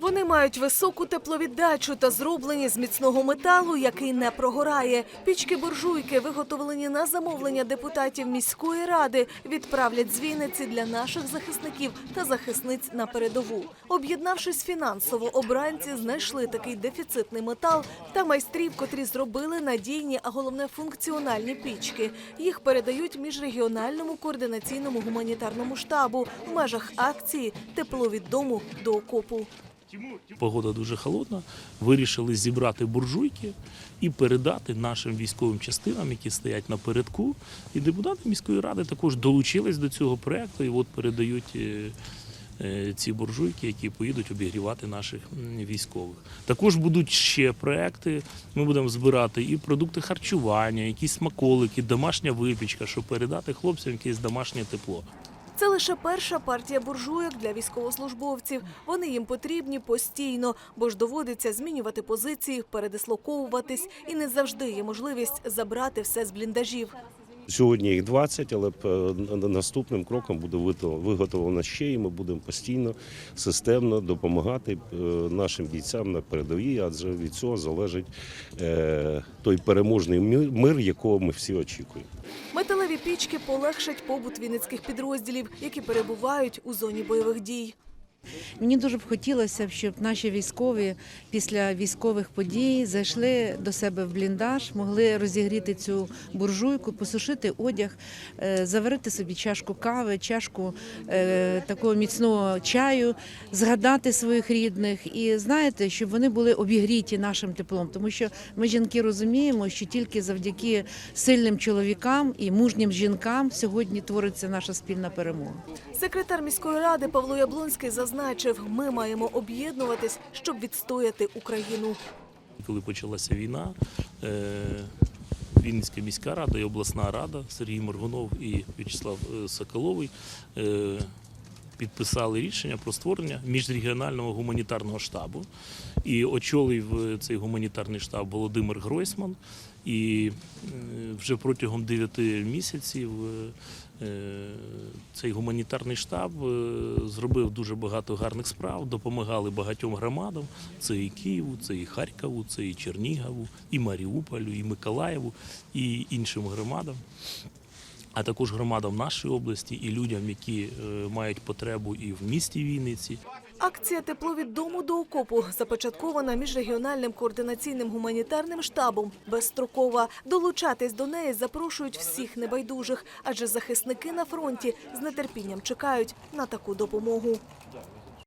Вони мають високу тепловіддачу та зроблені з міцного металу, який не прогорає. Пічки буржуйки, виготовлені на замовлення депутатів міської ради, відправлять з Вінниці для наших захисників та захисниць на передову. Об'єднавшись фінансово, обранці знайшли такий дефіцитний метал та майстрів, котрі зробили надійні, а головне функціональні пічки. Їх передають міжрегіональному координаційному гуманітарному штабу в межах акції Тепло від дому до окопу. Погода дуже холодна. Вирішили зібрати буржуйки і передати нашим військовим частинам, які стоять напередку. І депутати міської ради також долучились до цього проекту і от передають. е, е, Ці буржуйки, які поїдуть обігрівати наших військових. Також будуть ще проекти. Ми будемо збирати і продукти харчування, якісь смаколики, домашня випічка, щоб передати хлопцям якесь домашнє тепло. Це лише перша партія буржуйок для військовослужбовців. Вони їм потрібні постійно, бо ж доводиться змінювати позиції, передислоковуватись, і не завжди є можливість забрати все з бліндажів. Сьогодні їх 20, але наступним кроком буде виготовлено ще, і ми будемо постійно системно допомагати е, нашим бійцям на передовій, адже від цього залежить е, той переможний ми- мир, якого ми всі очікуємо. Металеві пічки полегшать побут вінницьких підрозділів, які перебувають у зоні бойових дій. Мені дуже б хотілося, щоб наші військові після військових подій зайшли до себе в бліндаж, могли розігріти цю буржуйку, посушити одяг, е, заварити собі чашку кави, чашку е, такого міцного чаю, згадати своїх рідних і знаєте, щоб вони були обігріті нашим теплом, тому що ми жінки розуміємо, що тільки завдяки сильним чоловікам і мужнім жінкам сьогодні твориться наша спільна перемога. Секретар міської ради Павло Яблонський зазначив, ми маємо об'єднуватись, щоб відстояти Україну. Коли почалася війна, е, Вінницька міська рада і обласна рада Сергій Моргунов і В'ячеслав е, Соколовий е, підписали рішення про створення міжрегіонального гуманітарного штабу. І очолив цей гуманітарний штаб Володимир Гройсман. І вже протягом 9 місяців цей гуманітарний штаб е, зробив дуже багато гарних справ, допомагали багатьом громадам. Це і Києву, це і Харкову, це і Чернігову, і Маріуполю, і Миколаєву, і іншим громадам. А також громадам нашої області і людям, які е, мають потребу і в місті Вінниці. Акція Тепло від дому до окопу започаткована міжрегіональним координаційним гуманітарним штабом безстрокова. Долучатись до неї запрошують всіх небайдужих, адже захисники на фронті з нетерпінням чекають на таку допомогу.